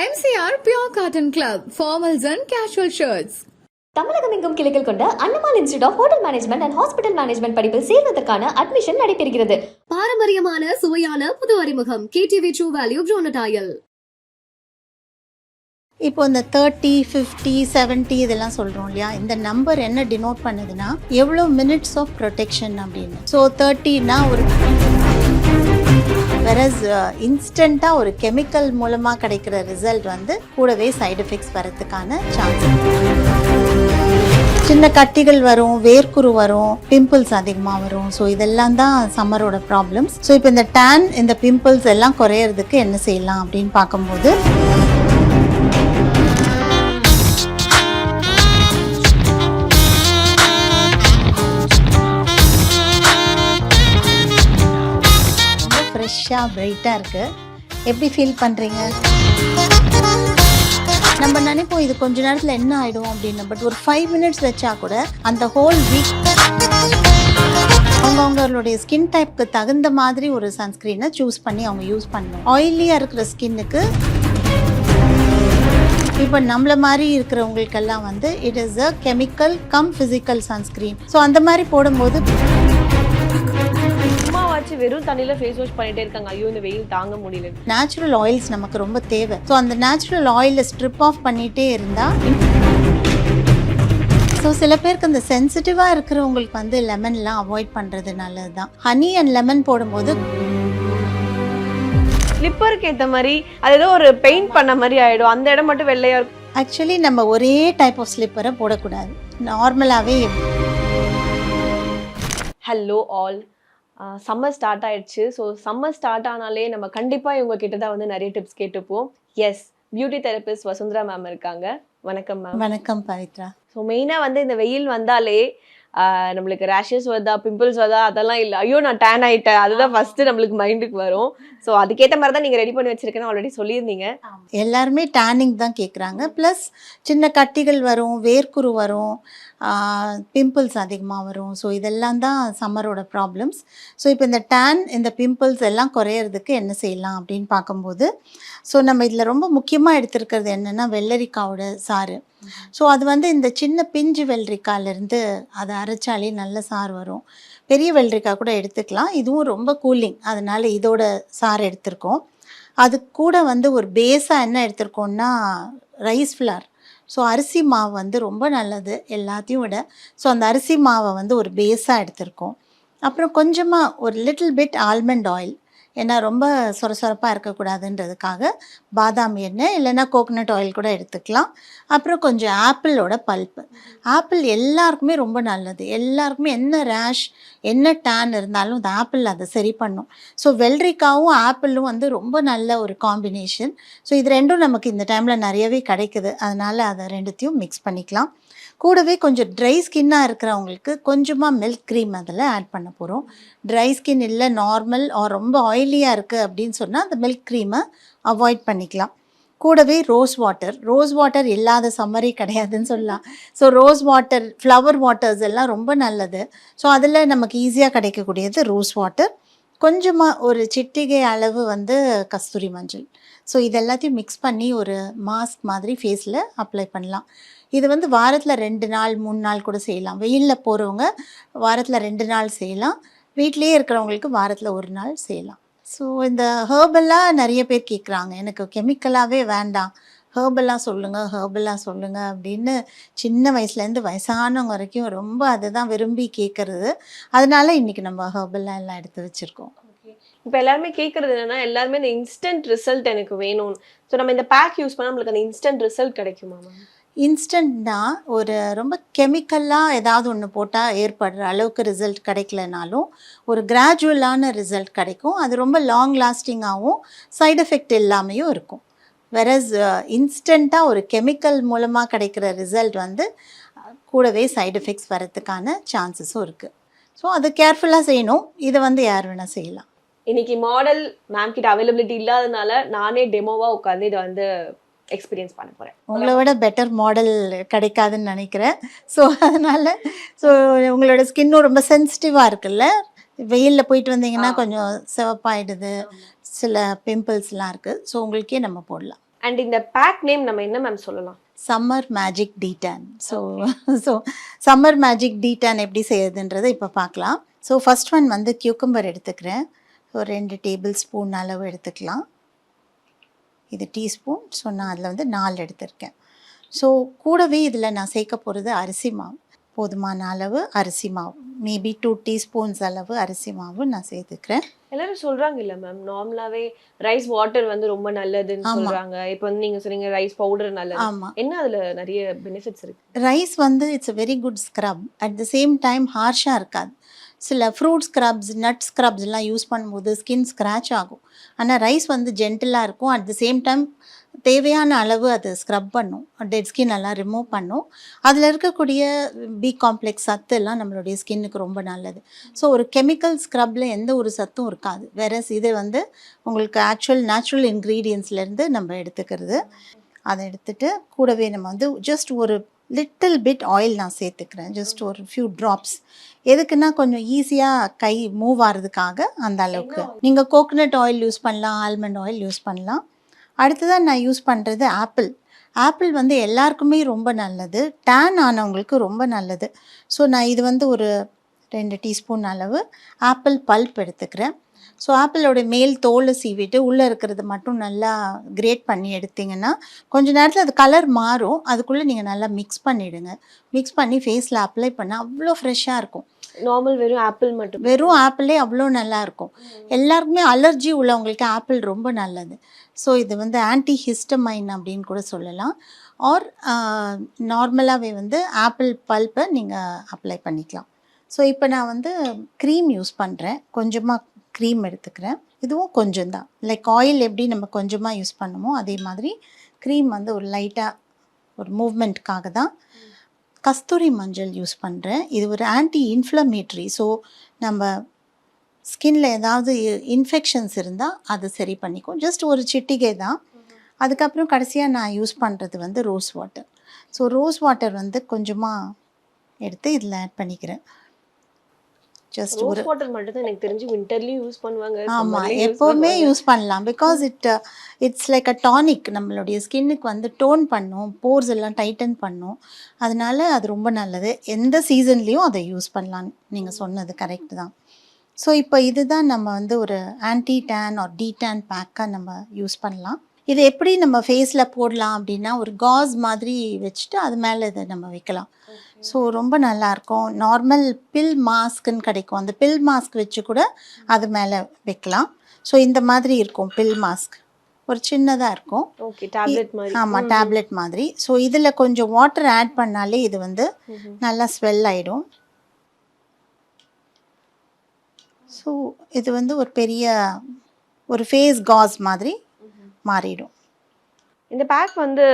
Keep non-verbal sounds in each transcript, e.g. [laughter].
MCR Pure Cotton Club, formals and casual shirts. தமிழகம் எங்கும் கிளைகள் கொண்ட Annamal institute of hotel management and hospital management படிப்பில் சேர்வதற்கான அட்மிஷன் நடைபெறுகிறது. பாரம்பரியமான சுவையான புது அறிமுகம். கேடிவி ட்ரூ வேல்யூ ப்ரோனடாயல் இப்போ இந்த தேர்ட்டி ஃபிஃப்டி 70 இதெல்லாம் சொல்கிறோம் இல்லையா? இந்த நம்பர் என்ன டினோட் பண்ணுதுன்னா எவ்வளோ மினிட்ஸ் ஆஃப் ப்ரொடெக்ஷன் அப்படின்னு. ஸோ தேர்ட்டினா ஒரு வெரஸ் இன்ஸ்டண்ட்டாக uh, ஒரு கெமிக்கல் மூலமாக கிடைக்கிற ரிசல்ட் வந்து கூடவே சைடு எஃபெக்ட்ஸ் வரதுக்கான சான்ஸ் சின்ன கட்டிகள் வரும் வேர்க்குரு வரும் பிம்பிள்ஸ் அதிகமாக வரும். ஸோ இதெல்லாம் தான் சம்மரோட ப்ராப்ளம்ஸ் ஸோ இப்போ இந்த டேன் இந்த பிம்பிள்ஸ் எல்லாம் குறையறதுக்கு என்ன செய்யலாம் அப்படின்னு பார்க்கும்போது ஃப்ரெஷ்ஷாக பிரைட்டாக இருக்குது எப்படி ஃபீல் பண்ணுறீங்க நம்ம நினைப்போம் இது கொஞ்ச நேரத்தில் என்ன ஆகிடும் அப்படின்னு. பட் ஒரு ஃபைவ் மினிட்ஸ் வச்சா கூட அந்த ஹோல் வீக் அவங்கவுங்களுடைய ஸ்கின் டைப்க்கு தகுந்த மாதிரி ஒரு சன்ஸ்க்ரீனை சூஸ் பண்ணி அவங்க யூஸ் பண்ணணும். ஆயிலியாக இருக்கிற ஸ்கின்னுக்கு இப்போ நம்மள மாதிரி இருக்கிறவங்களுக்கெல்லாம் வந்து it is a chemical cum physical sunscreen so அந்த மாதிரி போடும்போது சும்மாவாச்சு வெறும் தண்ணியில ஃபேஸ் வாஷ் பண்ணிட்டே இருக்காங்க. ஐயோ இந்த வெயில் தாங்க முடியல. நேச்சுரல் ஆயில்ஸ் நமக்கு ரொம்ப தேவை. ஸோ அந்த நேச்சுரல் ஆயிலை ஸ்ட்ரிப் ஆஃப் பண்ணிகிட்டே இருந்தால் ஸோ சில பேருக்கு அந்த சென்சிட்டிவாக இருக்கிறவங்களுக்கு வந்து லெமன்லாம் அவாய்ட் பண்ணுறது நல்லது தான் ஹனி அண்ட் லெமன் போடும்போது ஸ்லிப்பருக்கு ஏத்த மாதிரி அது ஏதோ ஒரு பெயிண்ட் பண்ண மாதிரி ஆயிடும். அந்த இடம் மட்டும் வெள்ளையா இருக்கும். ஆக்சுவலி நம்ம ஒரே டைப் ஆஃப் ஸ்லிப்பரை போடக்கூடாது. நார்மலாகவே ஹலோ ஆல் சம்மர் ஸ்டார்ட் ஆயிடுச்சு. ஸோ சம்மர் ஸ்டார்ட் ஆனாலே நம்ம கண்டிப்பா இவங்க கிட்ட தான் வந்து நிறைய tips கேட்டுப்போம். Yes beauty therapist Vasundhara ma'am இருக்காங்க. வணக்கம் மேம் வணக்கம் பவித்ரா. ஸோ மெயினாக வந்து இந்த வெயில் வந்தாலே நம்மளுக்கு ரேஷஸ் வருதா பிம்பிள்ஸ் வருதா அதெல்லாம் இல்லை. ஐயோ நான் டேன் ஆயிட்டேன். அதுதான் ஃபர்ஸ்ட் நம்மளுக்கு மைண்டுக்கு வரும். ஸோ அதுக்கேற்ற மாதிரி தான் நீங்கள் ரெடி பண்ணி வச்சிருக்கேன்னு ஆல்ரெடி சொல்லியிருந்தீங்க. எல்லாருமே டேனிங் தான் கேட்குறாங்க ப்ளஸ் சின்ன கட்டிகள் வரும் வேர்க்குரு வரும். பிம்பிள்ஸ் அதிகமாக வரும். ஸோ இதெல்லாம் தான் சம்மரோட ப்ராப்ளம்ஸ் ஸோ இப்போ இந்த டேன் இந்த பிம்பிள்ஸ் எல்லாம் குறையிறதுக்கு என்ன செய்யலாம் அப்படின்னு பார்க்கும்போது ஸோ நம்ம இதில் ரொம்ப முக்கியமாக எடுத்திருக்கிறது என்னென்னா வெள்ளரிக்காவோட சாறு. ஸோ அது வந்து இந்த சின்ன பிஞ்சு வெள்ளரிக்காயிலேருந்து அதை அரைச்சாலே நல்ல சாறு வரும். பெரிய வெள்ளரிக்காய் கூட எடுத்துக்கலாம். இதுவும் ரொம்ப கூலிங் அதனால் இதோட சாறு எடுத்திருக்கோம். அது கூட வந்து ஒரு பேஸாக என்ன எடுத்திருக்கோம்னா ரைஸ் ஃப்ளார் ஸோ அரிசி மாவு வந்து ரொம்ப நல்லது எல்லாத்தையும் விட. ஸோ அந்த அரிசி மாவை வந்து ஒரு பேஸாக எடுத்திருக்கோம். அப்புறம் கொஞ்சமாக ஒரு லிட்டில் பிட் ஆல்மண்ட் ஆயில் ஏன்னா ரொம்ப சொரசொரப்பாக இருக்கக்கூடாதுன்றதுக்காக பாதாம் எண்ணெய் இல்லைன்னா கோகனட் ஆயில் கூட எடுத்துக்கலாம். அப்புறம் கொஞ்சம் ஆப்பிளோட பல்ப்பு. ஆப்பிள் எல்லாருக்குமே ரொம்ப நல்லது. எல்லாருக்குமே என்ன ரேஷ் என்ன டேன் இருந்தாலும் அந்த ஆப்பிள் அதை சரி பண்ணும். ஸோ வெள்ளரிக்காவும் ஆப்பிளும் வந்து ரொம்ப நல்ல ஒரு காம்பினேஷன் ஸோ இது ரெண்டும் நமக்கு இந்த டைமில் நிறையவே கிடைக்குது. அதனால் அதை ரெண்டுத்தையும் மிக்ஸ் பண்ணிக்கலாம். கூடவே கொஞ்சம் ட்ரை ஸ்கின்னாக இருக்கிறவங்களுக்கு கொஞ்சமாக மில்க் க்ரீம் அதில் ஆட் பண்ண போகிறோம் ட்ரை ஸ்கின் இல்லை நார்மல் ஆர் ரொம்ப ஆயிலியாக இருக்குது அப்படின்னு சொன்னால் அந்த மில்க் க்ரீமை அவாய்ட் பண்ணிக்கலாம். கூடவே ரோஸ் வாட்டர் ரோஸ் வாட்டர் இல்லாத சம்மரே கிடையாதுன்னு சொல்லலாம். So rose water flower waters எல்லாம் ரொம்ப நல்லது. ஸோ அதில் நமக்கு ஈஸியாக கிடைக்கக்கூடியது ரோஸ் வாட்டர் கொஞ்சமாக ஒரு சிட்டிகை அளவு வந்து கஸ்தூரி மஞ்சள். ஸோ இது எல்லாத்தையும் மிக்ஸ் பண்ணி ஒரு மாஸ்க் மாதிரி ஃபேஸில் அப்ளை பண்ணலாம். இது வந்து வாரத்தில் ரெண்டு நாள் மூணு நாள் கூட செய்யலாம். வெயிலில் போகிறவங்க வாரத்தில் ரெண்டு நாள் செய்யலாம். வீட்டிலேயே இருக்கிறவங்களுக்கு வாரத்தில் ஒரு நாள் செய்யலாம். ஸோ இந்த ஹேர்பெல்லாம் நிறைய பேர் கேட்குறாங்க எனக்கு கெமிக்கலாகவே வேண்டாம். ஹேர்பலாக சொல்லுங்கள் ஹேர்பலாக சொல்லுங்கள் அப்படின்னு சின்ன வயசுலேருந்து வயசானவங்க வரைக்கும் ரொம்ப அதை தான் விரும்பி கேட்குறது அதனால இன்றைக்கி நம்ம ஹேர்பலாக எல்லாம் எடுத்து வச்சுருக்கோம். இப்போ எல்லாருமே கேட்கறது என்னன்னா எல்லாருமே இந்த இன்ஸ்டன்ட் ரிசல்ட் எனக்கு வேணும். ஸோ நம்ம இந்த பேக் யூஸ் பண்ணா நம்மளுக்கு அந்த இன்ஸ்டன்ட் ரிசல்ட் கிடைக்குமா மேம் இன்ஸ்டண்ட்னா ஒரு ரொம்ப கெமிக்கலாக ஏதாவது ஒன்று போட்டால் ஏற்படுற அளவுக்கு ரிசல்ட் கிடைக்கலனாலும் ஒரு கிராஜுவலான ரிசல்ட் கிடைக்கும். அது ரொம்ப லாங் லாஸ்டிங்காகவும் சைடு எஃபெக்ட் இல்லாமையும் இருக்கும். வெரஸ் இன்ஸ்டண்ட்டாக ஒரு கெமிக்கல் மூலமாக கிடைக்கிற ரிசல்ட் வந்து கூடவே சைடு எஃபெக்ட்ஸ் வரதுக்கான சான்சஸும் இருக்குது ஸோ அது கேர்ஃபுல்லாக செய்யணும். இதை வந்து யார் வேணால் செய்யலாம். இன்னைக்கு மாடல் மேம் கிட்ட அவைலபிலிட்டி இல்லாதனால நானே டெமோவா உட்காந்து இதை வந்து எக்ஸ்பீரியன்ஸ் பண்ண போறேன். உங்களை விட பெட்டர் மாடல் கிடைக்காதுன்னு நினைக்கிறேன். ஸோ அதனால் ஸோ உங்களோட ஸ்கின்னும் ரொம்ப சென்சிட்டிவாக இருக்குல்ல? வெயிலில் போயிட்டு வந்தீங்கன்னா. கொஞ்சம் சிவப்பாயிடுது. சில பிம்பிள்ஸ்லாம் இருக்குது ஸோ உங்களுக்கே நம்ம போடலாம். அண்ட் இந்த பேக் நேம் நம்ம என்ன மேம் சொல்லலாம்? Summer magic detan so so summer magic detan எப்படி செய்யறதுன்றதை இப்போ பார்க்கலாம். ஸோ ஃபர்ஸ்ட் ஒன் வந்து கியூக்கம்பர் எடுத்துக்கிறேன். ஸோ ரெண்டு டேபிள் ஸ்பூன் அளவு எடுத்துக்கலாம். இது டீஸ்பூன் ஸோ நான் அதில் வந்து நாலு எடுத்திருக்கேன். ஸோ கூடவே இதில் நான் சேர்க்க போகிறது அரிசி மாவு. போதுமான அளவு அரிசி மாவு. மேபி டூ டீஸ்பூன்ஸ் அளவு அரிசி மாவு நான் சேர்த்துக்கிறேன். எல்லாரும் சொல்றாங்க இல்ல மேம் நார்மலாவே ரைஸ் வாட்டர் வந்து ரொம்ப நல்லதுன்னு. சொல்றாங்க. இப்போ வந்து நீங்க சொன்னீங்க ரைஸ் பவுடர் நல்லது. என்ன அதுல நிறைய பெனிஃபிட்ஸ் இருக்கு? ரைஸ் வந்து it's very good scrub at the same time ஹார்ஷாக இருக்காது. சில ஃப்ரூட் ஸ்க்ரப்ஸ் நட் ஸ்க்ரப்ஸ் எல்லாம் யூஸ் பண்ணும்போது ஸ்கின் ஸ்க்ராட்ச் ஆகும். ஆனால் ரைஸ் வந்து ஜென்டிலாக இருக்கும். அட் த சேம் டைம் தேவையான அளவு அது ஸ்க்ரப் பண்ணும். டெட் ஸ்கின் எல்லாம் ரிமூவ் பண்ணும். அதில் இருக்கக்கூடிய பி காம்ப்ளெக்ஸ் சத்து எல்லாம் நம்மளுடைய ஸ்கின்னுக்கு ரொம்ப நல்லது. ஸோ ஒரு கெமிக்கல் ஸ்க்ரப்பில் எந்த ஒரு சத்தும் இருக்காது. வேற இது வந்து உங்களுக்கு ஆக்சுவல் நேச்சுரல் இன்க்ரீடியன்ஸ்லேருந்து நம்ம எடுத்துக்கிறது. அதை எடுத்துட்டு கூடவே நம்ம வந்து ஜஸ்ட் ஒரு லிட்டில் பிட் ஆயில் நான் சேர்த்துக்கிறேன். ஜஸ்ட் ஒரு ஃபியூ ட்ராப்ஸ் எதுக்குன்னா கொஞ்சம் ஈஸியாக கை மூவ் ஆகிறதுக்காக அந்த அளவுக்கு. நீங்கள் கோகனட் ஆயில் யூஸ் பண்ணலாம் ஆல்மண்ட் ஆயில் யூஸ் பண்ணலாம். அடுத்ததாக நான் யூஸ் பண்ணுறது ஆப்பிள். ஆப்பிள் வந்து எல்லாருக்குமே ரொம்ப நல்லது. டேன் ஆனவங்களுக்கு ரொம்ப நல்லது. ஸோ நான் இது வந்து ஒரு ரெண்டு டீஸ்பூன் அளவு ஆப்பிள் பல்ப் எடுத்துக்கிறேன். ஸோ ஆப்பிளோட மேல் தோலை சீவிட்டு உள்ளே இருக்கிறது மட்டும் நல்லா கிரேட் பண்ணி எடுத்தீங்கன்னா கொஞ்ச நேரத்தில் அது கலர் மாறும். அதுக்குள்ளே நீங்கள் நல்லா மிக்ஸ் பண்ணிவிடுங்க மிக்ஸ் பண்ணி ஃபேஸில் அப்ளை பண்ணால் அவ்வளோ ஃப்ரெஷ்ஷாக இருக்கும். நார்மல் வெறும் ஆப்பிள் மட்டும். வெறும் ஆப்பிளே அவ்வளோ நல்லா இருக்கும். எல்லாருக்குமே அலர்ஜி உள்ளவங்களுக்கு ஆப்பிள் ரொம்ப நல்லது. ஸோ இது வந்து ஆன்டி ஹிஸ்டமைன் அப்படின்னு கூட சொல்லலாம். ஆர் நார்மலாகவே வந்து ஆப்பிள் பல்ப்பை நீங்கள் அப்ளை பண்ணிக்கலாம். ஸோ இப்போ நான் வந்து க்ரீம் யூஸ் பண்ணுறேன் கொஞ்சமாக க்ரீம் எடுத்துக்கிறேன். இதுவும் கொஞ்சம் தான் லைக் ஆயில் எப்படி நம்ம கொஞ்சமாக யூஸ் பண்ணுமோ அதே மாதிரி க்ரீம் வந்து ஒரு லைட்டாக ஒரு மூவ்மெண்ட்காக தான் கஸ்தூரி மஞ்சள் யூஸ் பண்ணுறேன் இது ஒரு ஆன்டி இன்ஃப்ளமேட்ரி ஸோ நம்ம ஸ்கின்ல ஏதாவது இன்ஃபெக்ஷன்ஸ் இருந்தால் அது சரி பண்ணிக்கும். ஜஸ்ட் ஒரு சிட்டிகை தான். அதுக்கப்புறம் கடைசியாக நான் யூஸ் பண்ணுறது வந்து rose water. So rose water வந்து கொஞ்சமாக எடுத்து இதில் ஆட் பண்ணிக்கிறேன். ஜஸ்ட் ஒரு வாட்டர் மட்டும் தான் எனக்கு தெரிஞ்சு விண்டர்லயும் யூஸ் பண்ணுவாங்க. ஆமாம் எப்போவுமே. யூஸ் பண்ணலாம். Because it it's like a tonic நம்மளுடைய ஸ்கின்னுக்கு வந்து டோன் பண்ணும் போர்ஸ் எல்லாம் டைட்டன் பண்ணும். அதனால அது ரொம்ப நல்லது. எந்த சீசன்லேயும் அதை யூஸ் பண்ணலாம் நீங்கள் சொன்னது கரெக்ட் தான். ஸோ இப்போ இதுதான் நம்ம வந்து ஒரு anti tan or detan பேக்காக நம்ம யூஸ் பண்ணலாம். இது எப்படி நம்ம ஃபேஸில் போடலாம் அப்படின்னா ஒரு காஸ் மாதிரி வச்சுட்டு அது மேலே இதை நம்ம வைக்கலாம். ஸோ ரொம்ப நல்லாயிருக்கும் நார்மல் பில் மாஸ்க்குன்னு கிடைக்கும். அந்த பில் மாஸ்க் வச்சு கூட அது மேலே வைக்கலாம். ஸோ இந்த மாதிரி இருக்கும் பில் மாஸ்க் ஒரு சின்னதாக இருக்கும். ஓகே டேப்லெட் மாதிரி. ஆமாம் டேப்லெட் மாதிரி. ஸோ இதில் கொஞ்சம் வாட்டர் ஆட் பண்ணாலே இது வந்து நல்லா ஸ்வெல் ஆகிடும் ஸோ இது வந்து ஒரு பெரிய ஒரு ஃபேஸ் காஸ் மாதிரி மாறிடும். இந்த பேக் வந்து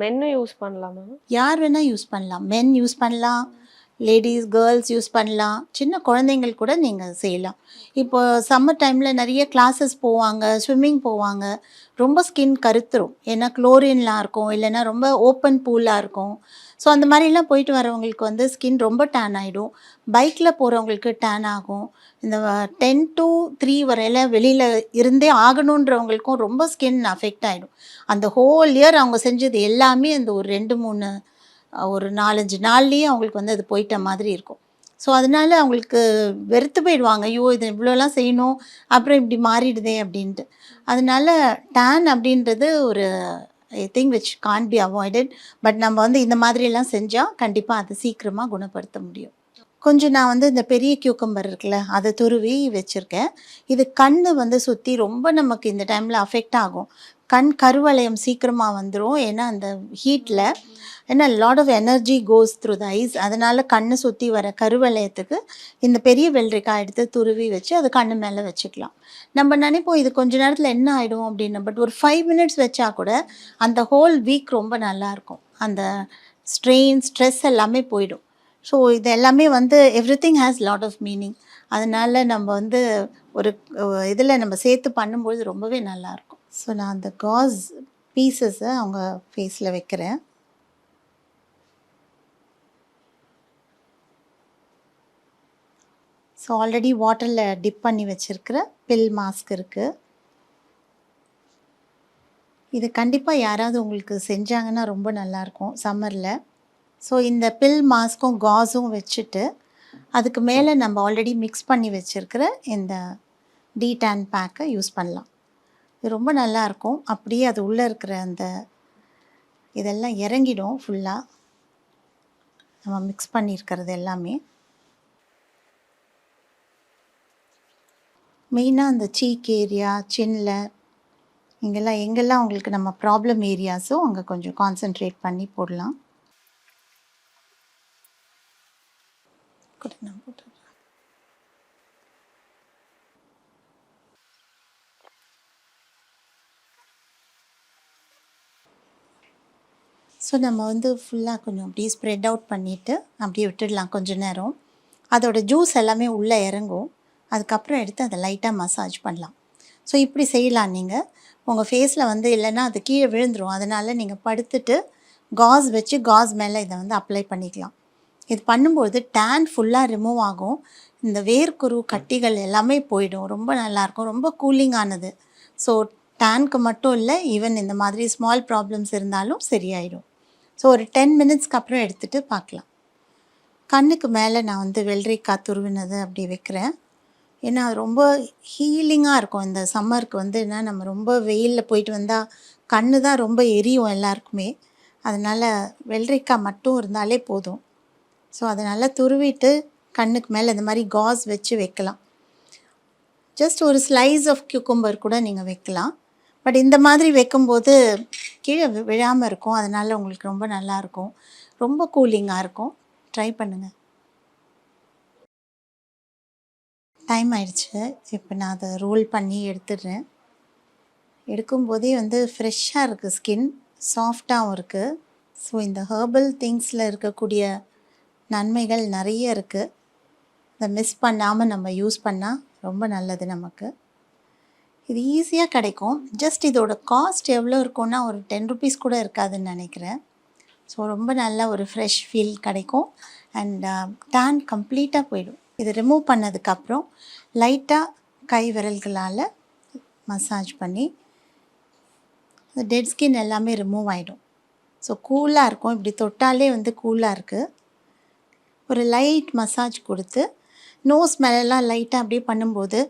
மென்னு யூஸ் பண்ணலாமா? யார் வேணால் யூஸ் பண்ணலாம். மென் யூஸ் பண்ணலாம். லேடிஸ் கேர்ள்ஸ் யூஸ் பண்ணலாம். சின்ன குழந்தைங்கள் கூட நீங்கள் செய்யலாம். இப்போ சம்மர் டைமில் நிறைய கிளாஸஸ் போவாங்க ஸ்விம்மிங் போவாங்க. ரொம்ப ஸ்கின் கருத்துரும். ஏன்னா குளோரின்லாம் இருக்கும். இல்லைன்னா ரொம்ப ஓப்பன் பூலாக இருக்கும். ஸோ அந்த மாதிரிலாம் போயிட்டு வரவங்களுக்கு வந்து ஸ்கின் ரொம்ப டேன் ஆகிடும் பைக்கில் போகிறவங்களுக்கு டேன் ஆகும். இந்த டென் டு த்ரீ வரையில் வெளியில் இருந்தே ஆகணுன்றவங்களுக்கும் ரொம்ப ஸ்கின் அஃபெக்ட் ஆகிடும் அந்த ஹோல் இயர் அவங்க செஞ்சது எல்லாமே அந்த ஒரு ரெண்டு மூணு ஒரு நாலஞ்சு நாள்லேயே அவங்களுக்கு வந்து அது போயிட்ட மாதிரி இருக்கும். ஸோ அதனால அவங்களுக்கு வெறுத்து போயிடுவாங்க. ஐயோ இது இவ்வளோலாம் செய்யணும். அப்புறம் இப்படி மாறிடுதே அப்படின்ட்டு. அதனால டேன் அப்படின்றது ஒரு thing which can be avoided but நம்ம வந்து இந்த மாதிரியெல்லாம் செஞ்சால் கண்டிப்பாக அதை சீக்கிரமாக குணப்படுத்த முடியும். கொஞ்சம் நான் வந்து இந்த பெரிய கியூக்கம்பர் இருக்குல்ல அதை துருவி வச்சுருக்கேன். இது கண் வந்து சுற்றி ரொம்ப நமக்கு இந்த டைமில் அஃபெக்ட் ஆகும். கண் கருவளையம் சீக்கிரமாக வந்துடும் ஏன்னா அந்த ஹீட்டில் ஏன்னா lot of energy goes through the eyes அதனால் கண்ணை சுற்றி வர கருவளையத்துக்கு இந்த பெரிய வெள்ளரிக்காய் எடுத்து துருவி வச்சு அது கண்ணு மேலே வச்சுக்கலாம். நம்ம நினைப்போம் இது கொஞ்ச நேரத்தில் என்ன ஆகிடும் அப்படின்னு. பட் ஒரு ஃபைவ் மினிட்ஸ் வச்சா கூட அந்த ஹோல் வீக் ரொம்ப நல்லாயிருக்கும் அந்த ஸ்ட்ரெயின் ஸ்ட்ரெஸ் எல்லாமே போயிடும். ஸோ இது எல்லாமே வந்து everything has lot of meaning அதனால் நம்ம வந்து ஒரு இதில் நம்ம சேர்த்து பண்ணும்பொழுது ரொம்பவே நல்லாயிருக்கும் ஸோ நான் அந்த காஸ் பீசஸை அவங்க ஃபேஸில் வைக்கிறேன். ஸோ ஆல்ரெடி வாட்டரில் டிப் பண்ணி வச்சுருக்கிற பில் மாஸ்க் இருக்குது இது கண்டிப்பாக யாராவது உங்களுக்கு செஞ்சாங்கன்னா ரொம்ப நல்லாயிருக்கும் சம்மரில் ஸோ இந்த பில் மாஸ்க்கும் காஸும் வச்சுட்டு அதுக்கு மேலே நம்ம ஆல்ரெடி மிக்ஸ் பண்ணி வச்சுருக்கிற இந்த டி டேன் பேக்கை யூஸ் பண்ணலாம். இது ரொம்ப நல்லாயிருக்கும் அப்படியே அது உள்ளே இருக்கிற அந்த இதெல்லாம் இறங்கிடும் ஃபுல்லாக நம்ம மிக்ஸ் பண்ணியிருக்கிறது எல்லாமே. மெயினாக அந்த சீக் ஏரியா சின்னில் இங்கெல்லாம் எங்கெல்லாம் உங்களுக்கு நம்ம ப்ராப்ளம் ஏரியாஸோ அங்கே கொஞ்சம் கான்சென்ட்ரேட் பண்ணி போடலாம். கூட நான் போட்டு ஸோ நம்ம வந்து ஃபுல்லாக கொஞ்சம் அப்படியே ஸ்ப்ரெட் அவுட் பண்ணிவிட்டு அப்படியே விட்டுடலாம் கொஞ்ச நேரம். அதோட ஜூஸ் எல்லாமே உள்ளே இறங்கும். அதுக்கப்புறம் எடுத்து அதை லைட்டாக மசாஜ் பண்ணலாம். ஸோ இப்படி செய்யலாம் நீங்கள் உங்கள் ஃபேஸில் வந்து இல்லைன்னா அது கீழே விழுந்துடும் அதனால் நீங்கள் படுத்துட்டு காஸ் வச்சு காஸ் மேலே இதை வந்து அப்ளை பண்ணிக்கலாம். இது பண்ணும்போது டேன் ஃபுல்லாக ரிமூவ் ஆகும். இந்த வேர்க்குரு கட்டிகள் எல்லாமே போயிடும். ரொம்ப நல்லாயிருக்கும் ரொம்ப கூலிங்கானது ஸோ டேனுக்கு மட்டும் இல்லை ஈவன் இந்த மாதிரி ஸ்மால் ப்ராப்ளம்ஸ் இருந்தாலும் சரியாயிடும். ஸோ ஒரு டென் மினிட்ஸ்க்கு அப்புறம் எடுத்துகிட்டு பார்க்கலாம். கண்ணுக்கு மேலே நான் வந்து வெள்ளரிக்காய் துருவினதை அப்படி வைக்கிறேன். ஏன்னா அது ரொம்ப ஹீலிங்காக இருக்கும். இந்த சம்மருக்கு வந்து என்ன நம்ம ரொம்ப வெயிலில் போயிட்டு வந்தால் கண்ணு தான் ரொம்ப எரியும் எல்லாருக்குமே. அதனால் வெள்ளரிக்காய் மட்டும் இருந்தாலே போதும். ஸோ அதை நல்லா துருவிட்டு கண்ணுக்கு மேலே இந்த மாதிரி காஸ் வச்சு வைக்கலாம். ஜஸ்ட் ஒரு ஸ்லைஸ் ஆஃப் கியூக்கும்பர் கூட நீங்கள் வைக்கலாம். பட் இந்த மாதிரி வைக்கும்போது கீழே விழாமல் இருக்கும். அதனால் உங்களுக்கு ரொம்ப நல்லாயிருக்கும் ரொம்ப கூலிங்காக இருக்கும். ட்ரை பண்ணுங்கள் டைம் ஆயிடுச்சு. இப்போ நான் அதை ரோல் பண்ணி எடுத்துடுறேன். எடுக்கும்போதே வந்து ஃப்ரெஷ்ஷாக இருக்குது ஸ்கின் சாஃப்டாகவும் இருக்குது ஸோ இந்த ஹெர்பல் திங்ஸில் இருக்கக்கூடிய நன்மைகள் நிறைய இருக்குது அதை மிஸ் பண்ணாமல் நம்ம யூஸ் பண்ணால் ரொம்ப நல்லது நமக்கு. இது ஈஸியாக கிடைக்கும். ஜஸ்ட் இதோட காஸ்ட் எவ்வளோ இருக்கும்னா ஒரு டென் ருபீஸ் கூட இருக்காதுன்னு நினைக்கிறேன். ஸோ ரொம்ப நல்ல ஒரு ஃப்ரெஷ் ஃபீல் கிடைக்கும். அண்ட் டேன் கம்ப்ளீட்டாக போயிடும். இது ரிமூவ் பண்ணதுக்கப்புறம் லைட்டாக கை விரல்களால் மசாஜ் பண்ணி இந்த டெட் ஸ்கின் எல்லாமே ரிமூவ் ஆகிடும் ஸோ கூலாக இருக்கும். இப்படி தொட்டாலே வந்து கூலாக இருக்குது ஒரு லைட் மசாஜ் கொடுத்து நோஸ் மேலெல்லாம் லைட்டாக அப்படியே பண்ணும்போது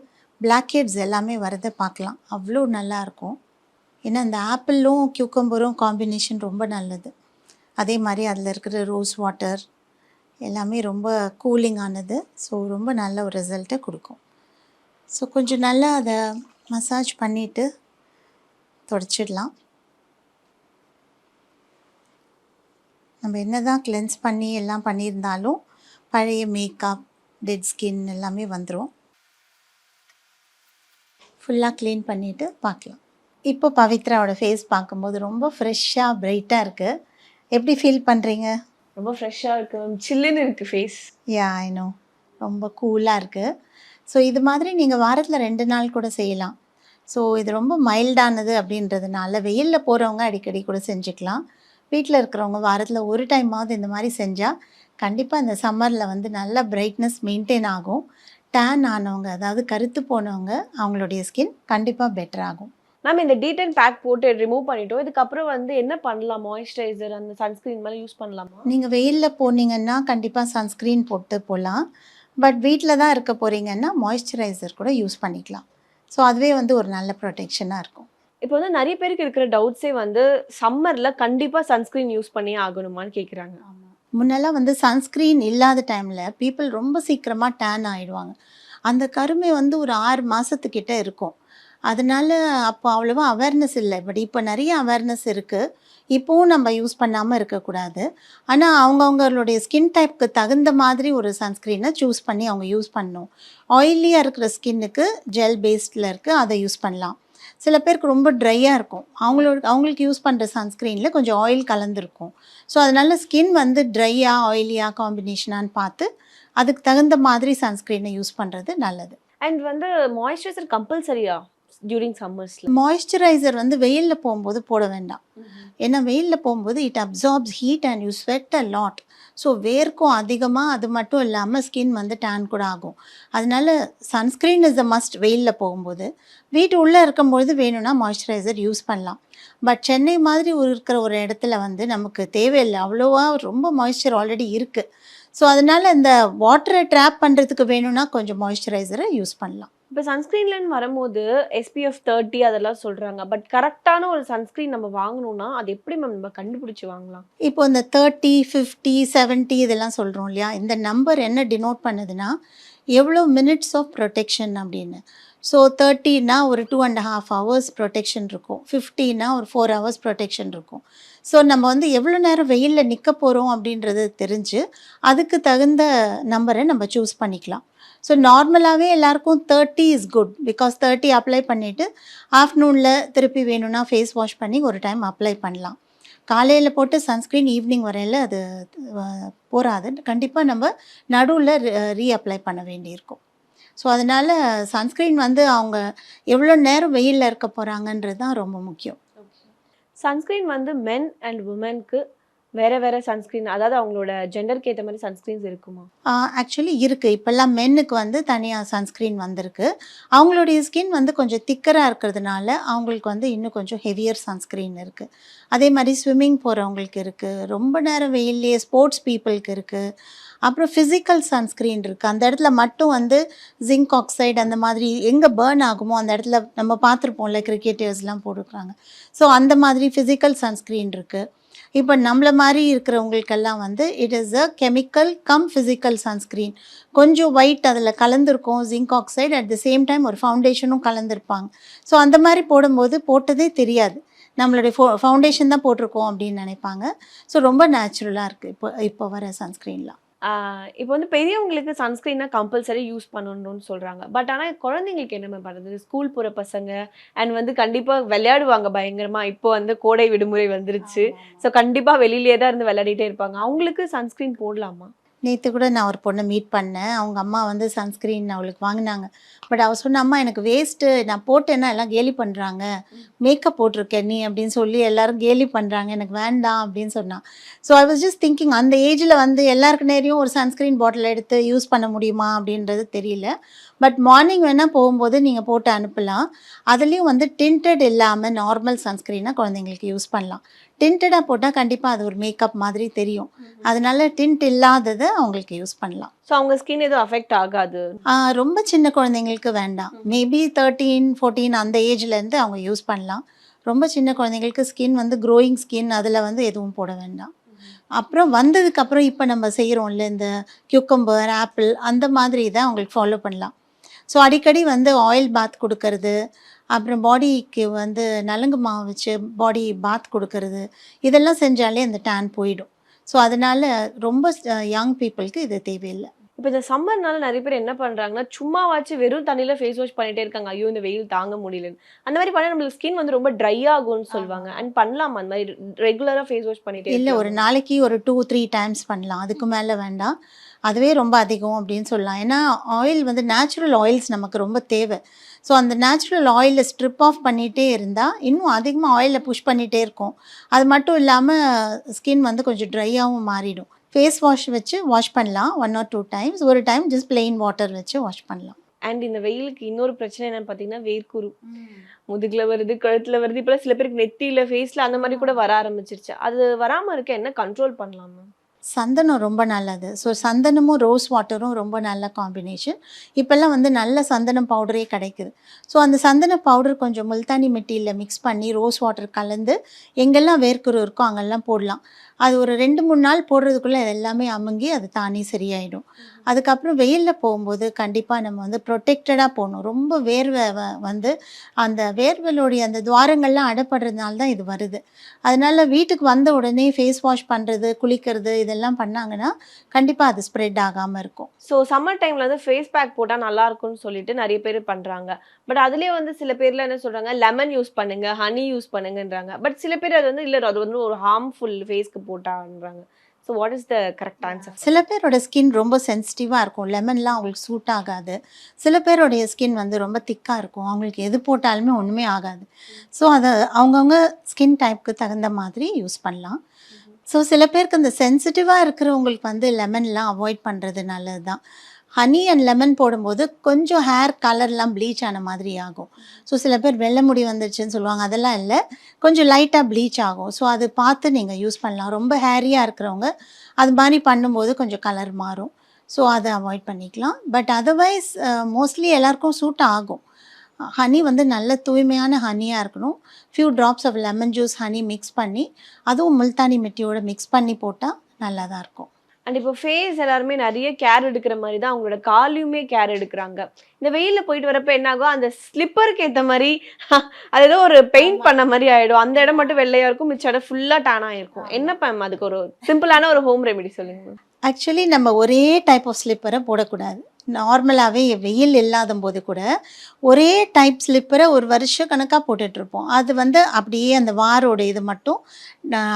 பிளாக் ஹெட்ஸ் எல்லாமே வரதை பார்க்கலாம். அவ்வளோ நல்லாயிருக்கும் ஏன்னா அந்த ஆப்பிளும் கியூக்கம்பரும் காம்பினேஷன் ரொம்ப நல்லது. அதே மாதிரி அதில் இருக்கிற ரோஸ் வாட்டர் எல்லாமே ரொம்ப கூலிங் ஆனது. ஸோ ரொம்ப நல்ல ஒரு ரிசல்ட்டை கொடுக்கும். ஸோ கொஞ்சம் நல்லா அதை மசாஜ் பண்ணிவிட்டு தொடச்சிடலாம். நம்ம என்ன தான் கிளென்ஸ் பண்ணி எல்லாம் பண்ணியிருந்தாலும் பழைய மேக்கப் டெட் ஸ்கின் எல்லாமே வந்துடும் ஃபுல்லாக க்ளீன் பண்ணிவிட்டு பார்க்கலாம். இப்போ பவித்ராவோட ஃபேஸ் பார்க்கும்போது ரொம்ப ஃப்ரெஷ்ஷாக பிரைட்டாக இருக்குது எப்படி ஃபீல் பண்ணுறீங்க ரொம்ப ஃப்ரெஷ்ஷாக இருக்கு மேம் சில்லுன்னு இருக்கு ஃபேஸ் யா ஐனோ ரொம்ப கூலாக இருக்குது ஸோ இது மாதிரி நீங்கள் வாரத்தில் ரெண்டு நாள் கூட செய்யலாம். ஸோ இது ரொம்ப மைல்டானது அப்படின்றதுனால வெயிலில் போகிறவங்க அடிக்கடி கூட செஞ்சுக்கலாம். வீட்டில் இருக்கிறவங்க வாரத்தில் ஒரு டைமாவது இந்த மாதிரி செஞ்சால் கண்டிப்பாக இந்த சம்மரில் வந்து நல்ல பிரைட்னஸ் மெயின்டைன் ஆகும். டேன் ஆனவங்க அதாவது கருத்து போனவங்க அவங்களுடைய ஸ்கின் கண்டிப்பாக பெட்டர் ஆகும். மேம் இந்த டீடன் பேக் போட்டு ரிமூவ் பண்ணிட்டோம். இதுக்கப்புறம் வந்து என்ன பண்ணலாம்? மாய்ஸ்சரைசர் அந்த சன்ஸ்கிரீன் மேலே யூஸ் பண்ணலாமா? நீங்கள் வெயிலில் போனீங்கன்னா கண்டிப்பாக சன்ஸ்க்ரீன் போட்டு போகலாம் பட் வீட்டில் தான் இருக்க போகிறீங்கன்னா மாய்ஸ்சரைசர் கூட யூஸ் பண்ணிக்கலாம். ஸோ அதுவே வந்து ஒரு நல்ல ப்ரொடெக்ஷனாக இருக்கும். இப்போ வந்து நிறைய பேருக்கு இருக்கிற டவுட்ஸே வந்து சம்மர்ல கண்டிப்பா சன்ஸ்கிரீன் யூஸ் பண்ணியே ஆகணுமான்னு கேக்குறாங்க. முன்னெல்லாம் வந்து சன்ஸ்க்ரீன் இல்லாத டைமில் பீப்புள் ரொம்ப சீக்கிரமாக டேன் ஆகிடுவாங்க அந்த கருமை வந்து ஒரு ஆறு மாதத்துக்கிட்ட இருக்கும். அதனால அப்போ அவ்வளோவா அவேர்னஸ் இல்லை. பட் இப்போ நிறைய அவேர்னஸ் இருக்குது இப்போவும் நம்ம யூஸ் பண்ணாமல் இருக்கக்கூடாது. ஆனால் அவங்கவுங்களுடைய ஸ்கின் டைப்புக்கு தகுந்த மாதிரி ஒரு சன்ஸ்க்ரீனை சூஸ் பண்ணி அவங்க யூஸ் பண்ணணும். ஆயிலியாக இருக்கிற ஸ்கின்னுக்கு ஜெல் பேஸ்டில் இருக்குது அதை யூஸ் பண்ணலாம். சில பேருக்கு ரொம்ப ட்ரையாக இருக்கும். அவங்களோட அவங்களுக்கு யூஸ் பண்ணுற சன்ஸ்க்ரீனில் கொஞ்சம் ஆயில் கலந்துருக்கும். ஸோ அதனால ஸ்கின் வந்து ட்ரையாக ஆயிலியாக காம்பினேஷனான்னு பார்த்து அதுக்கு தகுந்த மாதிரி சன்ஸ்க்ரீனை யூஸ் பண்ணுறது நல்லது. அண்ட் வந்து மாய்ஸ்சரைசர் கம்பல்சரியா டியூரிங் சம்மர்ஸ்ல மாய்ஸ்சரைசர் வந்து வெயிலில் போகும்போது போட வேண்டாம். ஏன்னா வெயிலில் போகும்போது it absorbs heat and you sweat a lot so வேர்க்கும் அதிகமாக அது மட்டும் இல்லாமல் ஸ்கின் வந்து டேன் கூட ஆகும். அதனால சன்ஸ்க்ரீன் இஸ் அ மஸ்ட் வெயிலில் போகும்போது. வீட்டு உள்ளே இருக்கும்பொழுது வேணும்னா மாய்ஸ்சரைசர் யூஸ் பண்ணலாம். பட் சென்னை மாதிரி ஒரு இருக்கிற ஒரு இடத்துல வந்து நமக்கு தேவையில்லை. அவ்வளோவா ரொம்ப மாய்ஸ்சர் ஆல்ரெடி இருக்குது ஸோ அதனால இந்த வாட்டரை ட்ராப் பண்ணுறதுக்கு வேணும்னா கொஞ்சம் மாய்ஸ்சரைசரை யூஸ் பண்ணலாம். இப்போ சன்ஸ்கிரீன்லன்னு வரும்போது எஸ்பிஎஃப் தேர்ட்டி அதெல்லாம் சொல்கிறாங்க பட் கரெக்டான ஒரு சன்ஸ்கிரீன் நம்ம வாங்கணும்னா அது எப்படி மேம் நம்ம கண்டுபிடிச்சி வாங்கலாம்? இப்போ இந்த தேர்ட்டி ஃபிஃப்டி 70 இதெல்லாம் சொல்கிறோம் இல்லையா? இந்த நம்பர் என்ன டினோட் பண்ணுதுன்னா எவ்வளோ மினிட்ஸ் ஆஃப் ப்ரொடெக்ஷன் அப்படின்னு. ஸோ தேர்ட்டினா ஒரு two and half hours protection இருக்கும். ஃபிஃப்டினா ஒரு ஃபோர் ஹவர்ஸ் ப்ரொடெக்ஷன் இருக்கும். ஸோ நம்ம வந்து எவ்வளோ நேரம் வெயிலில் நிற்க போகிறோம் அப்படின்றது தெரிஞ்சு அதுக்கு தகுந்த நம்பரை நம்ம சூஸ் பண்ணிக்கலாம். ஸோ நார்மலாகவே எல்லாருக்கும் thirty is good because thirty apply பண்ணிவிட்டு ஆஃப்டர்நூனில் திருப்பி வேணும்னா ஃபேஸ் வாஷ் பண்ணி ஒரு டைம் அப்ளை பண்ணலாம். காலையில் போட்டு சன்ஸ்க்ரீன் ஈவினிங் வரையில் அது போகாது கண்டிப்பாக நம்ம நடுவில் ரீஅப்ளை பண்ண வேண்டியிருக்கும். ஸோ அதனால் சன்ஸ்க்ரீன் வந்து அவங்க எவ்வளோ நேரம் வெயிலில் இருக்க போகிறாங்கன்றது தான் ரொம்ப முக்கியம். சன்ஸ்க்ரீன் வந்து மென் அண்ட் உமனுக்கு வேற வேற சன்ஸ்கிரீன் அதாவது அவங்களோட ஜெண்டருக்கு ஏற்ற மாதிரி சன்ஸ்கிரீன்ஸ் இருக்குமா? ஆக்சுவலி இருக்குது இப்போல்லாம் மென்னுக்கு வந்து தனியாக சன்ஸ்க்ரீன் வந்திருக்கு. அவங்களுடைய ஸ்கின் வந்து கொஞ்சம் திக்கராக இருக்கிறதுனால அவங்களுக்கு வந்து இன்னும் கொஞ்சம் ஹெவியர் சன்ஸ்க்ரீன் இருக்குது அதே மாதிரி ஸ்விம்மிங் போகிறவங்களுக்கு இருக்குது ரொம்ப நேரம் வெயில்லையே ஸ்போர்ட்ஸ் பீப்புளுக்கு இருக்குது அப்புறம் ஃபிசிக்கல் சன்ஸ்க்ரீன் இருக்குது அந்த இடத்துல மட்டும் வந்து ஜிங்க் ஆக்சைடு அந்த மாதிரி எங்கே பேர்ன் ஆகுமோ அந்த இடத்துல நம்ம பார்த்துருப்போம்ல கிரிக்கெட்டர்ஸ்லாம் போட்டுருக்குறாங்க. ஸோ அந்த மாதிரி ஃபிசிக்கல் சன்ஸ்க்ரீன் இருக்குது இப்போ நம்மள மாதிரி இருக்கிறவங்களுக்கெல்லாம் வந்து it is a chemical cum physical sunscreen கொஞ்சம் ஒயிட் அதில் கலந்துருக்கும் zinc oxide at the same time ஒரு ஃபவுண்டேஷனும் கலந்துருப்பாங்க. ஸோ அந்த மாதிரி போடும்போது போட்டதே தெரியாது. நம்மளுடைய ஃபோ ஃபவுண்டேஷன் தான் போட்டிருக்கோம் அப்படின்னு நினைப்பாங்க. ஸோ ரொம்ப நேச்சுரலாக இருக்குது இப்போ இப்போ வர சன்ஸ்க்ரீன்லாம் இப்போ வந்து பெரியவங்களுக்கு சன்ஸ்கிரீனா கம்பல்சரி யூஸ் பண்ணணும்னு சொல்றாங்க. பட் ஆனா குழந்தைங்களுக்கு என்ன பண்ணுறது ஸ்கூல் போற பசங்க அண்ட் வந்து கண்டிப்பா விளையாடுவாங்க பயங்கரமா. இப்போ வந்து கோடை விடுமுறை வந்துருச்சு. ஸோ கண்டிப்பா வெளியிலேயே தான் இருந்து விளையாடிட்டே இருப்பாங்க. அவங்களுக்கு சன்ஸ்கிரீன் போடலாமா? நேற்று கூட நான் ஒரு பொண்ணை மீட் பண்ணேன். அவங்க அம்மா வந்து சன்ஸ்க்ரீன் அவளுக்கு வாங்கினாங்க. பட் அவள் சொன்ன அம்மா எனக்கு வேஸ்ட்டு நான் போட்டேன்னா எல்லாம் கேலி பண்ணுறாங்க மேக்கப் போட்டிருக்கேன் நீ அப்படின்னு சொல்லி எல்லாரும் கேலி பண்ணுறாங்க எனக்கு வேண்டாம் அப்படின்னு சொன்னான். So I was just thinking அந்த ஏஜில் வந்து எல்லாருக்கு நேரையும் ஒரு சன்ஸ்க்ரீன் பாட்டில் எடுத்து யூஸ் பண்ண முடியுமா அப்படின்றது தெரியல. பட் மார்னிங் வேணால் போகும்போது நீங்கள் போட்டு அனுப்பலாம். அதுலேயும் வந்து டிண்டட் இல்லாமல் நார்மல் சன்ஸ்க்ரீனாக குழந்தைங்களுக்கு யூஸ் பண்ணலாம். டிண்டடாக போட்டால் கண்டிப்பாக அது ஒரு மேக்கப் மாதிரி தெரியும். அதனால டிண்ட் இல்லாததை அவங்களுக்கு யூஸ் பண்ணலாம். ஸோ அவங்க ஸ்கின் எதுவும் அஃபெக்ட் ஆகாது? ரொம்ப சின்ன குழந்தைங்களுக்கு வேண்டாம். மேபி தேர்ட்டீன் ஃபோர்டீன் அந்த ஏஜ்லேருந்து அவங்க யூஸ் பண்ணலாம். ரொம்ப சின்ன குழந்தைங்களுக்கு ஸ்கின் வந்து க்ரோயிங் ஸ்கின் அதில் வந்து எதுவும் போட வேண்டாம். அப்புறம் வந்ததுக்கப்புறம் இப்போ நம்ம செய்கிறோம்ல இந்த கியூக்கம்பர் ஆப்பிள் அந்த மாதிரி தான் அவங்களுக்கு ஃபாலோ பண்ணலாம். ஸோ அடிக்கடி வந்து ஆயில் பாத் கொடுக்கறது அப்புறம் பாடிக்கு வந்து நலங்கு மாவு வச்சு பாடி பாத் கொடுக்கறது இதெல்லாம் செஞ்சாலே அந்த டேன் போயிடும். ஸோ அதனால் ரொம்ப யங் பீப்புளுக்கு இது தேவையில்லை. இப்போ இந்த சம்மர்னால நிறைய பேர் என்ன பண்றாங்கன்னா சும்மாவாச்சும் வெறும் தண்ணியில ஃபேஸ் வாஷ் பண்ணிட்டே இருக்காங்க. ஐயோ இந்த வெயில் தாங்க முடியலன்னு. அந்த மாதிரி பண்ணா நம்மளுக்கு ஸ்கின் வந்து ரொம்ப ட்ரை ஆகும்னு சொல்லுவாங்க. அண்ட் பண்ணலாமா? அந்த மாதிரி ரெகுலரா ஃபேஸ் வாஷ் பண்ணிட்டே இல்லை ஒரு? நாளைக்கு ஒரு டூ த்ரீ டைம்ஸ் பண்ணலாம். அதுக்கு மேலே வேண்டாம். அதுவே ரொம்ப அதிகம் அப்படின்னு சொல்லலாம். ஏன்னா ஆயில் வந்து நேச்சுரல் ஆயில்ஸ் நமக்கு ரொம்ப தேவை. ஸோ அந்த நேச்சுரல் ஆயிலை ஸ்ட்ரிப் ஆஃப் பண்ணிகிட்டே இருந்தால் இன்னும் அதிகமாக ஆயிலை புஷ் பண்ணிகிட்டே இருக்கும். அது மட்டும் இல்லாமல் ஸ்கின் வந்து கொஞ்சம் ட்ரையாகவும் மாறிடும். ஃபேஸ் வாஷ் வச்சு வாஷ் பண்ணலாம் ஒன் ஆர் டூ டைம்ஸ் ஒரு டைம் ஜஸ்ட் plain வாட்டர் வச்சு வாஷ் பண்ணலாம். அண்ட் இந்த வெயிலுக்கு இன்னொரு பிரச்சனை என்னன்னு பாத்தீங்கன்னா வேர்க்குரு. முதுகுல வருது கழுத்துல வருது இப்ப சில பேருக்கு நெத்தியில ஃபேஸ்ல அந்த மாதிரி கூட வர ஆரம்பிச்சிருச்சு. அது வராம இருக்க என்ன கண்ட்ரோல் பண்ணலாம் மேம் சந்தனம் ரொம்ப நல்லது. ஸோ சந்தனமும் ரோஸ் வாட்டரும் ரொம்ப நல்ல காம்பினேஷன் இப்போல்லாம் வந்து நல்ல சந்தனம் பவுடரே கிடைக்குது. ஸோ அந்த சந்தன பவுடர் கொஞ்சம் முல்தானி மிட்டியில் மிக்ஸ் பண்ணி ரோஸ் வாட்டர் கலந்து எங்கெல்லாம் வேர்க்குரு இருக்கோ அங்கெல்லாம் போடலாம். அது ஒரு ரெண்டு மூணு நாள் போடுறதுக்குள்ளே எல்லாமே அமுங்கி அது தானே சரியாயிடும். அதுக்கப்புறம் வெயிலில் போகும்போது கண்டிப்பாக நம்ம வந்து ப்ரொடெக்டடாக போகணும். ரொம்ப வேர்வை வ- வந்து அந்த வேர்வலுடைய அந்த துவாரங்கள்லாம் அடைப்படுறதுனால தான் இது வருது. அதனால வீட்டுக்கு வந்த உடனே ஃபேஸ் வாஷ் பண்ணுறது குளிக்கிறது இதெல்லாம் பண்ணாங்கன்னா கண்டிப்பாக அது ஸ்ப்ரெட் ஆகாமல் இருக்கும். ஸோ சம்மர் டைமில் வந்து ஃபேஸ் பேக் போட்டால் நல்லாயிருக்கும்னு சொல்லிட்டு நிறைய பேர் பண்ணுறாங்க பட் அதுலேயே வந்து சில பேர்லாம் என்ன சொல்கிறாங்க லெமன் யூஸ் பண்ணுங்கள் ஹனி யூஸ் பண்ணுங்கன்றாங்க. பட் சில பேர் அது வந்து இல்லை அது வந்து ஒரு ஹார்ம்ஃபுல் ஃபேஸ்க்கு போட்டான்றாங்க so what is the correct answer சில பேரோட ஸ்கின் ரொம்ப சென்சிட்டிவாக இருக்கும். லெமன்லாம் அவங்களுக்கு சூட் ஆகாது. சில பேருடைய ஸ்கின் வந்து ரொம்ப திக்காக இருக்கும். அவங்களுக்கு எது போட்டாலுமே ஒன்றுமே ஆகாது. ஸோ அதை அவங்கவுங்க ஸ்கின் டைப்க்கு தகுந்த மாதிரி யூஸ் பண்ணலாம். ஸோ சில பேருக்கு இந்த சென்சிட்டிவாக இருக்கிறவங்களுக்கு வந்து லெமன்லாம் அவாய்ட் பண்ணுறது நல்லது தான் ஹனி அண்ட் லெமன் போடும்போது கொஞ்சம் ஹேர் கலர்லாம் ப்ளீச் ஆன மாதிரி ஆகும். ஸோ சில பேர் வெள்ளை முடி வந்துருச்சுன்னு சொல்லுவாங்க. அதெல்லாம் இல்லை. கொஞ்சம் லைட்டாக ப்ளீச் ஆகும். ஸோ அது பார்த்து நீங்கள் யூஸ் பண்ணலாம். ரொம்ப ஹேரியாக இருக்கிறவங்க அது மாதிரி பண்ணும்போது கொஞ்சம் கலர் மாறும். ஸோ அதை அவாய்ட் பண்ணிக்கலாம். பட் அதர்வைஸ் மோஸ்ட்லி எல்லாருக்கும் சூட் ஆகும். ஹனி வந்து நல்ல தூய்மையான ஹனியாக இருக்கணும். Few drops of lemon juice honey mix பண்ணி அதுவும் முல்தானி மிட்டியோட மிக்ஸ் பண்ணி போட்டால் நல்லா தான் இருக்கும். அண்ட் இப்போ ஃபேஸ் எல்லாருமே நிறைய கேர் எடுக்கிற மாதிரி தான் அவங்களோட காலையுமே கேர் எடுக்கிறாங்க. இந்த வெயில்ல போயிட்டு வரப்ப என்ன ஆகும் அந்த ஸ்லிப்பருக்கு ஏத்த மாதிரி [laughs] அது ஏதோ ஒரு பெயிண்ட் பண்ண மாதிரி ஆயிடும். அந்த இடம் மட்டும் வெள்ளையா இருக்கும் மிச்ச இடம் ஃபுல்லா டானா இருக்கும். என்ன மேம் அதுக்கு ஒரு சிம்பிளான ஒரு ஹோம் ரெமெடி சொல்லுங்க. ஆக்சுவலி நம்ம ஒரே டைப் ஆஃப் ஸ்லிப்பரை போடக்கூடாது. நார்மலாகவே வெயில் இல்லாத போது கூட ஒரே டைப் ஸ்லிப்பரை ஒரு வருஷ கணக்காக போட்டுட்ருப்போம். அது வந்து அப்படியே அந்த வாரோட இது மட்டும்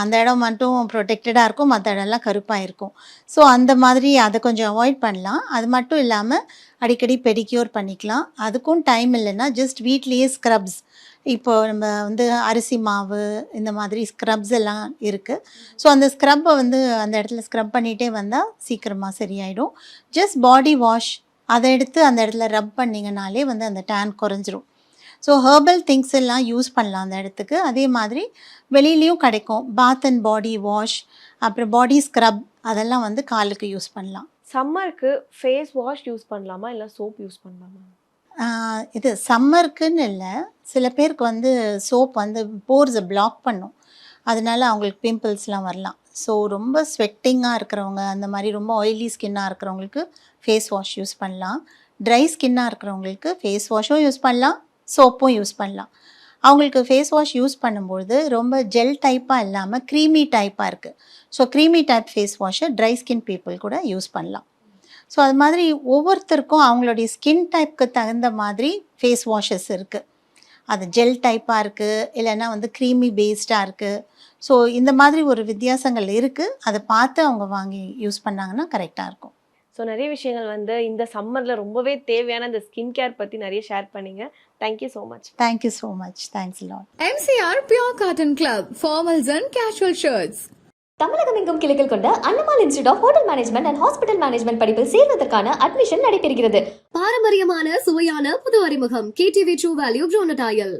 அந்த இடம் மட்டும் ப்ரொடெக்டடாக இருக்கும் மற்ற இடம்லாம் கருப்பாக இருக்கும். ஸோ அந்த மாதிரி அதை கொஞ்சம் அவாய்ட் பண்ணலாம். அது மட்டும் இல்லாமல் அடிக்கடி பெடிக்யூர் பண்ணிக்கலாம். அதுக்கும் டைம் இல்லைன்னா ஜஸ்ட் வீட்லேயே ஸ்க்ரப்ஸ் இப்போ நம்ம வந்து அரிசி மாவு இந்த மாதிரி ஸ்க்ரப்ஸ் எல்லாம் இருக்குது ஸோ அந்த ஸ்க்ரப்பை வந்து அந்த இடத்துல ஸ்க்ரப் பண்ணிகிட்டே வந்தால் சீக்கிரமாக சரியாயிடும். ஜஸ்ட் பாடி வாஷ் அதை எடுத்து அந்த இடத்துல ரப் பண்ணிங்கனாலே வந்து அந்த டேன் குறைஞ்சிரும். ஸோ ஹெர்பல் திங்ஸ் எல்லாம் யூஸ் பண்ணலாம் அந்த இடத்துக்கு. அதே மாதிரி வெளியிலையும் கிடைக்கும். பாத் அண்ட் பாடி வாஷ் அப்புறம் பாடி ஸ்க்ரப் அதெல்லாம் வந்து காலுக்கு யூஸ் பண்ணலாம். சம்மருக்கு ஃபேஸ் வாஷ் யூஸ் பண்ணலாமா? இல்லை சோப் யூஸ் பண்ணலாமா? இது சம்மருக்குன்னு இல்லை. சில பேருக்கு வந்து சோப் வந்து போர்ஸை பிளாக் பண்ணும். அதனால அவங்களுக்கு பிம்பிள்ஸ்லாம் வரலாம். ஸோ ரொம்ப ஸ்வெட்டிங்காக இருக்கிறவங்க அந்த மாதிரி ரொம்ப ஆயிலி ஸ்கின்னாக இருக்கிறவங்களுக்கு ஃபேஸ் வாஷ் யூஸ் பண்ணலாம். ட்ரை ஸ்கின்னாக இருக்கிறவங்களுக்கு ஃபேஸ் வாஷும் யூஸ் பண்ணலாம் சோப்பும் யூஸ் பண்ணலாம். அவங்களுக்கு ஃபேஸ் வாஷ் யூஸ் பண்ணும்பொழுது ரொம்ப ஜெல் டைப்பாக இல்லாமல் க்ரீமி டைப்பாக இருக்குது ஸோ க்ரீமி டைப் ஃபேஸ் வாஷை ட்ரை ஸ்கின் பீப்புள் கூட யூஸ் பண்ணலாம். ஸோ அது மாதிரி ஒவ்வொருத்தருக்கும் அவங்களுடைய ஸ்கின் டைப்க்கு தகுந்த மாதிரி ஃபேஸ் வாஷஸ் இருக்குது அது ஜெல் டைப்பாக இருக்குது இல்லைன்னா வந்து க்ரீமி பேஸ்டாக இருக்குது ஸோ இந்த மாதிரி ஒரு வித்தியாசங்கள் இருக்குது அதை பார்த்து அவங்க வாங்கி யூஸ் பண்ணாங்கன்னா கரெக்டாக இருக்கும். ஸோ நிறைய விஷயங்கள் வந்து இந்த சம்மர்ல ரொம்பவே தேவையான இந்த ஸ்கின் கேர் பத்தி நிறைய ஷேர் பண்ணீங்க. Thank you so much thank you so much thanks lot MCR Pure Cotton Club, formals and casual shirts. தமிழகம் எங்கும் கிளைகள் கொண்ட Annamal institute of hotel management and hospital management படிப்பில் சேர்வதற்கான அட்மிஷன் நடைபெறுகிறது. பாரம்பரியமான சுவையான புது அறிமுகம். KTV true value ப்ரோனடாயல்